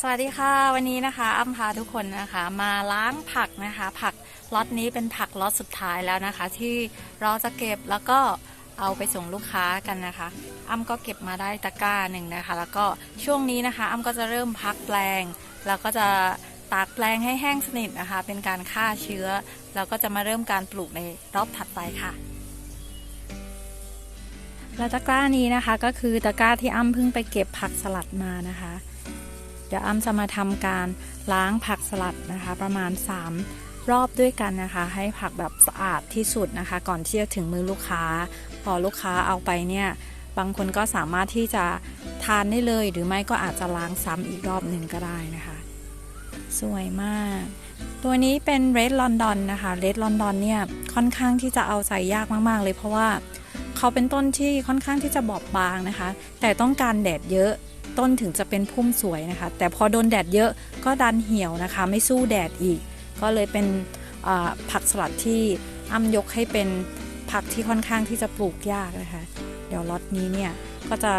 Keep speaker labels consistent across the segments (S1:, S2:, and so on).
S1: สวัสดีค่ะ วันนี้นะคะอ้ำพาทุกคนนะคะมาล้างผักนะคะ ผักล็อตนี้เป็นผักล็อตสุดท้ายแล้วนะคะ ที่เราจะเก็บแล้วก็เอาไปส่งลูกค้ากันนะคะ อ้ำก็เก็บมาได้ตะกร้าหนึ่งนะคะ แล้วก็ช่วงนี้นะคะ อ้ำก็จะเริ่มพักแปลง แล้วก็จะตากแปลงให้แห้งสนิทนะคะ เป็นการฆ่าเชื้อ แล้วก็จะมาเริ่มการปลูกในรอบถัดไปค่ะและตะกร้านี้นะคะก็คือตะกร้าที่อ้ำเพิ่งไปเก็บผักสลัดมานะคะ เดี๋ยวอ้ำจะมาทำการล้างผักสลัดนะคะ ประมาณ 3 รอบด้วยกันนะคะ ให้ผักแบบสะอาดที่สุดนะคะ ก่อนที่จะถึงมือลูกค้า พอลูกค้าเอาไปเนี่ยบางคนก็สามารถที่จะทานได้เลย หรือไม่ก็อาจจะล้างซ้ำอีกรอบหนึ่งก็ได้นะคะ สวยมาก ตัวนี้เป็น Red London นะคะ Red London เนี่ยค่อนข้างที่จะเอาใจยากมาก ๆ เลยเพราะว่าเขาเป็นต้นที่ค่อนข้างที่จะบอบบางนะคะ แต่ต้องการแดดเยอะ ต้นถึงจะเป็นพุ่มสวยนะคะ แต่พอโดนแดดเยอะก็ดันเหี่ยวนะคะ ไม่สู้แดดอีก ก็เลยเป็นผักสลัดที่อ้ำยกให้เป็นผักที่ค่อนข้างที่จะปลูกยากนะคะ เดี๋ยวล็อตนี้เนี่ยก็จะ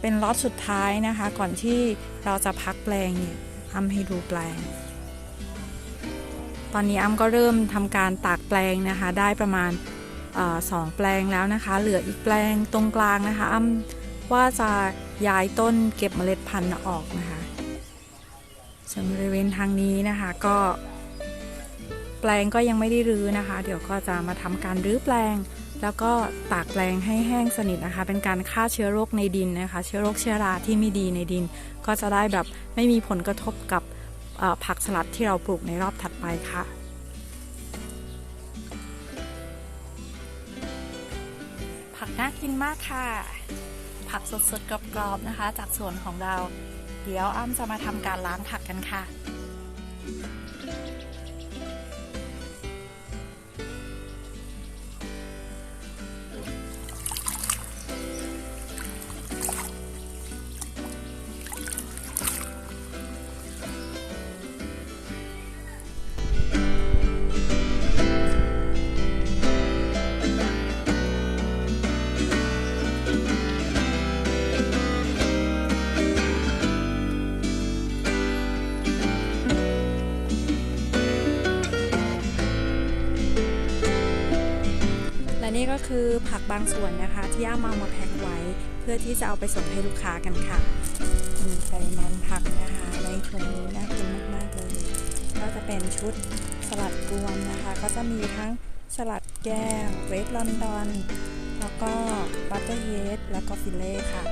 S1: เป็นล็อตสุดท้ายนะคะ ก่อนที่เราจะพักแปลงเนี่ยอ้ำให้ดูแปลง ตอนนี้อ้ำก็เริ่มทำการตากแปลงนะคะ ได้ประมาณอสองแปลงแล้วนะคะ เหลืออีกแปลงตรงกลางนะคะ อ้ำ ว่าจะย้ายต้นเก็บเมล็ดพันธุ์ออกนะคะส่วนบริเวณทางนี้นะคะก็ แปลงก็ยังไม่ได้รื้อนะคะ เดี๋ยวก็จะมาทำการรื้อแปลง แล้วก็ตากแปลงให้แห้งสนิทนะคะ เป็นการฆ่าเชื้อโรคในดินนะคะ เชื้อโรคเชื้อราที่ไม่ดีในดิน ก็จะได้แบบไม่มีผลกระทบกับผักสลัดที่เราปลูกในรอบถัดไปค่ะผักน่ากินมากค่ะ ผักสดๆกรอบๆนะคะ จากสวนของเรา เดี๋ยวอ้ำจะมาทำการล้างผักกันค่ะ และนี่ก็คือผักบางส่วนนะคะ ที่ย่ามามาแพ็คไว้ เพื่อที่จะเอาไปส่งให้ลูกค้ากันค่ะ มีปริมาณผักนะคะในถุงนี้น่ากินมากๆเลย ก็จะเป็นชุดสลัดรวมนะคะ ก็จะมีทั้งสลัดแก้วเรดลอนดอน แล้วก็บัตเตอร์เฮดแล้วก็ฟิลเล่ค่ะ